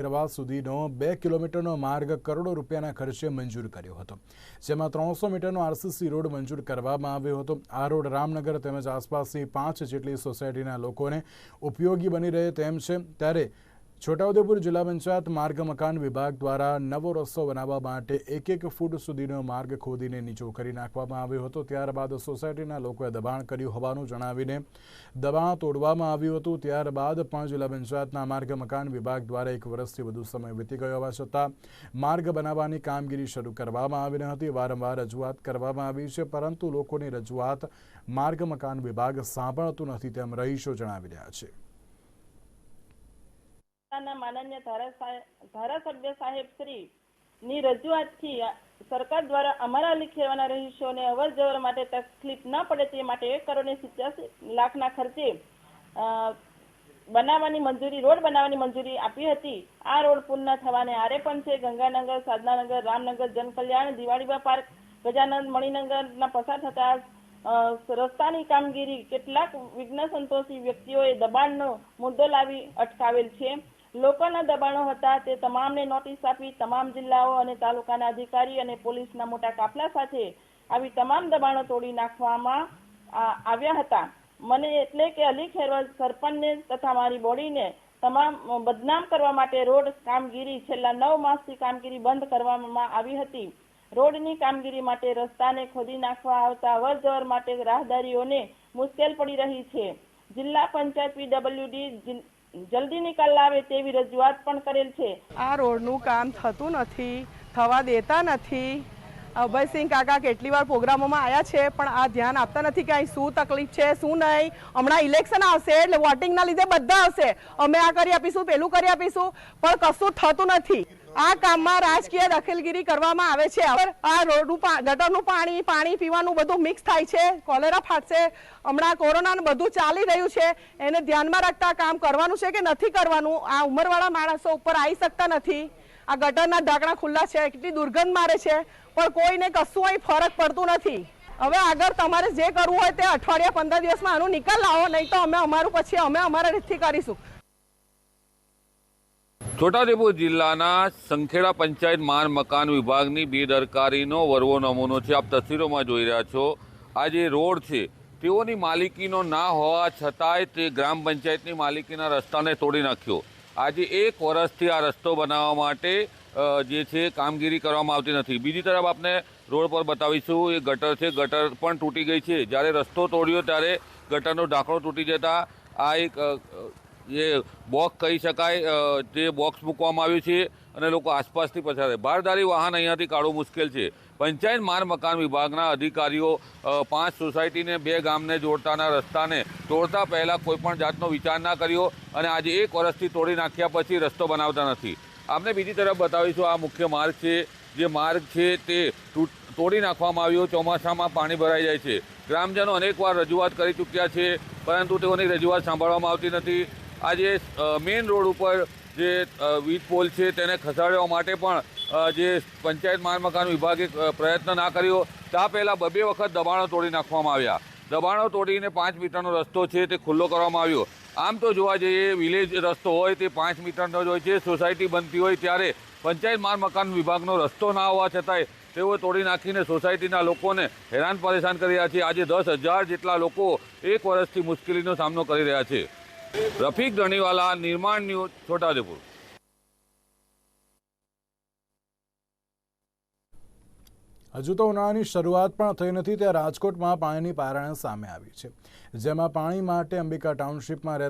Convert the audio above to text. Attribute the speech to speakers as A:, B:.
A: કરવા સુધીનો બે કિલોમીટરનો માર્ગ કરોડો રૂપિયાના ખર્ચે મંજૂર કર્યો હતો, જેમાં ત્રણસો મીટરનો આરસીસી રોડ મંજૂર કરવામાં આવ્યો હતો. આ રોડ રામનગર તેમજ આસપાસની પાંચ જેટલી સોસાયટીના લોકોને ઉપયોગી બની રહે તેમ છે. ત્યારે છોટાઉદેપુર જિલ્લા પંચાયત માર્ગ મકાન વિભાગ દ્વારા નવો રસ્તો બનાવવા માટે એક એક ફૂટ સુધીનો માર્ગ ખોદીને નીચો કરી નાખવામાં આવ્યો હતો. ત્યારબાદ સોસાયટીના લોકોએ દબાણ કર્યું હોવાનું જણાવીને દબાણ તોડવામાં આવ્યું હતું. ત્યારબાદ પણ જિલ્લા પંચાયતના માર્ગ મકાન વિભાગ દ્વારા એક વર્ષથી વધુ સમય વીતી ગયો હોવા છતાં માર્ગ બનાવવાની કામગીરી શરૂ કરવામાં આવી ન હતી. વારંવાર રજૂઆત કરવામાં આવી છે, પરંતુ લોકોની રજૂઆત માર્ગ મકાન વિભાગ સાંભળતું નથી તેમ રહીશો જણાવી રહ્યા છે.
B: જિલ્લાના માનન્ય ધારાસભ્ય સાહેબ શ્રી ની રજૂઆતથી સરકાર દ્વારા અમારા લીખેવાના રહીશોને અવર જવર માટે તકલીફ ન પડે તે માટે એક કરોડ સિત્યાસી લાખના ખર્ચે બનાવવાની મંજૂરી, રોડ બનાવવાની મંજૂરી આપી હતી. આ રોડ પૂર્ણ થવાને આરે પણ છે ગંગાનગર, સાધનાનગર, રામનગર, જનકલ્યાણ, દિવાળીબા પાર્ક ગજાનંદ મણિનગરના પસાર થતા રસ્તાની કામગીરી કેટલાક વિઘ્ન સંતોષી વ્યક્તિઓએ દબાણનો મુદ્દો લાવી અટકાવેલ છે. લોકોના દબાણો હતા તે તમામને નોટિસ આપી તમામ જિલ્લાઓ અને તાલુકાના અધિકારી અને પોલીસના મોટા કાફલા સાથે આવી તમામ દબાણો તોડી નાખવામાં આવ્યા હતા. મને એટલે કે અલી ખેરવાલ સરપંચને તથા મારી બોડીને તમામ બદનામ કરવા માટે રોડ કામગીરી છેલ્લા નવ માસથી કામગીરી બંધ કરવામાં આવી હતી. રોડની કામગીરી માટે રસ્તાને ખોદી નાખવા આવતા અવર જવર માટે રાહદારીઓને મુશ્કેલ પડી રહી છે. જિલ્લા પંચાયત પીડબ્લ્યુડી જલ્દી નિકાલ લાવે તેવી રજૂઆત પણ કરેલ છે.
C: આ રોડનું કામ થતું નથી, થવા દેતા નથી. અભયસિંહ કાકા કેટલી વાર પ્રોગ્રામોમાં આવ્યા છે, પણ આ ધ્યાન આપતા નથી કે અહીં શું તકલીફ છે, શું નહીં. હમણાં ઇલેક્શન આવશે એટલે વોટિંગના લીધે બધા હશે. અમે આ કરી આપીશું, પેલું કરી આપીશું, પણ કશું થતું નથી. આ કામમાં રાજકીય દખલગીરી કરવામાં આવે છે. આ રોડનું ગટરનું પાણી પાણી પીવાનું બધું મિક્સ થાય છે. કોલેરા ફાટશે. હમણાં કોરોનાનું બધું ચાલી રહ્યું છે. એને ધ્યાનમાં રાખતા કામ કરવાનું છે કે નથી કરવાનું? આ ઉંમરવાળા માણસો ઉપર આવી શકતા નથી. આ ગટરના ઢાંકણા ખુલ્લા છે. કેટલી દુર્ગંધ મારે છે. પણ કોઈને કશું અહીં ફરક પડતું નથી. હવે આગળ તમારે જે કરવું હોય તે અઠવાડિયા પંદર દિવસમાં આનું નિકાલ લાવો. નહીં તો અમે અમારું પછી, અમે અમારા રીતથી કરીશું.
D: છોટાઉદેપુર જિલ્લાના સંખેડા પંચાયત માન મકાન વિભાગની બેદરકારીનો વરવો નમૂનો છે. આપ તસવીરોમાં જોઈ રહ્યા છો, આ જે રોડ છે, તેઓની માલિકીનો ના હોવા છતાંય તે ગ્રામ પંચાયતની માલિકીના રસ્તાને તોડી નાખ્યો. આજે એક વર્ષથી આ રસ્તો બનાવવા માટે જે છે, કામગીરી કરવામાં આવતી નથી. બીજી તરફ આપને રોડ પર બતાવીશું, એ ગટર છે, ગટર પણ તૂટી ગઈ છે. જ્યારે રસ્તો તોડ્યો ત્યારે ગટરનો ઢાંકણો તૂટી જતા આ એક જે બોક્સ કહી શકાય તે બોક્સ મૂકવામાં આવ્યું છે અને લોકો આસપાસથી પસાર થાય. બારદારી વાહન અહીંયાથી કાઢવું મુશ્કેલ છે. પંચાયત માર્ગ મકાન વિભાગના અધિકારીઓ પાંચ સોસાયટીને બે ગામને જોડતાના રસ્તાને તોડતા પહેલાં કોઈપણ જાતનો વિચાર ના કર્યો અને આજે એક વર્ષથી તોડી નાખ્યા પછી રસ્તો બનાવતા નથી. આપણે બીજી તરફ બતાવીશું, આ મુખ્ય માર્ગ છે. જે માર્ગ છે તે તોડી નાખવામાં આવ્યો, ચોમાસામાં પાણી ભરાઈ જાય છે. ગ્રામજનો અનેકવાર રજૂઆત કરી ચૂક્યા છે, પરંતુ તેઓની રજૂઆત સાંભળવામાં આવતી નથી. આજે મેઇન રોડ ઉપર જે વીજ પોલ છે તેને ખસાડવા માટે પણ જે પંચાયત માલ મકાન વિભાગે પ્રયત્ન ના કર્યો. ત્યાં પહેલાં બબે વખત દબાણો તોડી નાખવામાં આવ્યા. દબાણો તોડીને પાંચ મીટરનો રસ્તો છે તે ખુલ્લો કરવામાં આવ્યો. આમ તો જોવા જઈએ વિલેજ રસ્તો હોય તે પાંચ મીટરનો જ હોય છે. સોસાયટી બનતી હોય ત્યારે પંચાયત માલ મકાન વિભાગનો રસ્તો ના હોવા છતાંય તેઓ તોડી નાખીને સોસાયટીના લોકોને હેરાન પરેશાન કરી રહ્યા છે. આજે દસ હજાર જેટલા લોકો એક વર્ષથી મુશ્કેલીનો સામનો કરી રહ્યા છે. રફીક ધણીવાલા નિર્માણ ન્યૂઝ છોટાઉદેપુર
A: હજુ તો ઉનાળાની શરૂઆત પણ થઈ નથી ત્યાં રાજકોટમાં પાણીની પારાયણ સામે આવી છે જેમાં પાણી માટે અંબિકા ટાઉનશીપમાં રહેતા